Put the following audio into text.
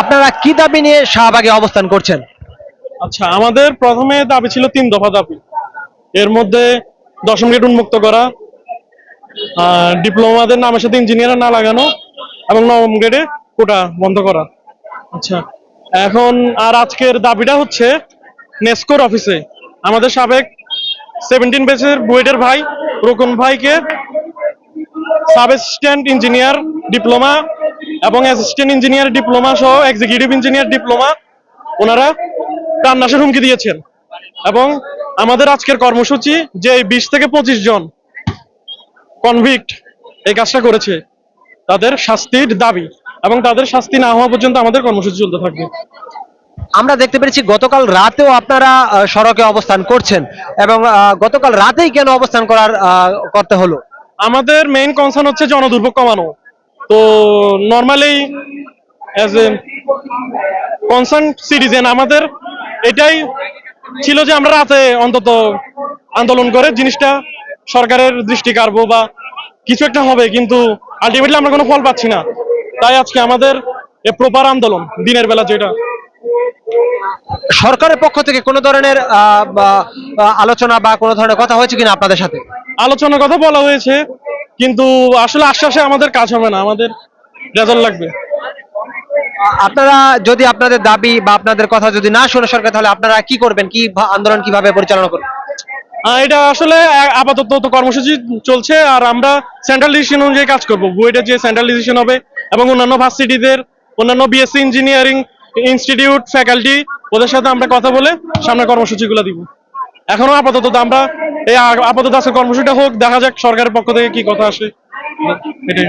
আপনারা কি দাবি নিয়ে শাহবাগে অবস্থান করছেন? আচ্ছা আমাদের প্রথমে দাবি ছিল তিন দফা দাবি। এর মধ্যে দশম গেট উন্মুক্ত করা ডিপ্লোমাদের নামের সাথে ইঞ্জিনিয়ার না লাগানো, এবং নবম গ্রেডে কোটা বন্ধ করা। আচ্ছা এখন আর আজকের দাবিটা হচ্ছে নেস্কোর অফিসে। আমাদের সাবেক সেভেন্টিন বেসের বুয়েটের ভাই, রোকন ভাইকে সাব ইঞ্জিনিয়ার, ডিপ্লোমা এবং অ্যাসিস্ট্যান্ট ইঞ্জিনিয়ার ডিপ্লোমা সহ এক্সিকিউটিভ ইঞ্জিনিয়ার ডিপ্লোমা ওনারা প্রাণনাশের হুমকি দিয়েছেন। এবং আমাদের আজকের কর্মসূচি যে বিশ থেকে পঁচিশ জন কনভিক্ট এই কাজটা করেছে তাদের শাস্তির দাবি এবং তাদের শাস্তি না হওয়া পর্যন্ত আমাদের কর্মসূচি চলতে থাকবে। আমরা দেখতে পেরেছি গতকাল রাতেও আপনারা সড়কে অবস্থান করছেন এবং গতকাল রাতেই কেন অবস্থান করার করতে হলো? আমাদের মেইন কনসার্ন হচ্ছে জনদুর্ভোগ কমানো। তো normally as a concern citizen আমাদের এটাই ছিল যে আমরা রাতে অন্তত আন্দোলন করে জিনিসটা সরকারের দৃষ্টি কাড়বো বা কিছু একটা হবে কিন্তু আলটিমেটলি আমরা কোনো ফল পাচ্ছি না। তাই আজকে আমাদের এ প্রপার আন্দোলন দিনের বেলা যেটা। সরকারের পক্ষ থেকে কোনো ধরনের আলোচনা বা কোনো ধরনের কথা হয়েছে কিনা আপনাদের সাথে? আলোচনার কথা বলা হয়েছে। কিন্তু আসলে আশ্বাসে আমাদের কাজ হবে না আমাদের রেজাল্ট লাগবে। আপনারা যদি আপনাদের দাবি বা আপনাদের কথা যদি না শুনে সরকার তাহলে আপনারা কি করবেন? কি আন্দোলন কীভাবে পরিচালনা করবেন? এটা আসলে আপাতত তো কর্মসূচি চলছে আর আমরা সেন্ট্রাল ডিসিশন অনুযায়ী কাজ করব। বুয়েটের যে সেন্ট্রাল ডিসিশন হবে এবং অন্যান্য ভার্সিটিদের অন্যান্য বিএসসি ইঞ্জিনিয়ারিং ইনস্টিটিউট ফ্যাকাল্টি ওদের সাথে আমরা কথা বলে সামনে কর্মসূচিগুলো দিব। এখনও আপাতত আমরা এই আপাতত আছে কর্মসূচিটা হোক দেখা যাক সরকারের পক্ষ থেকে কি কথা আসে। এটাই।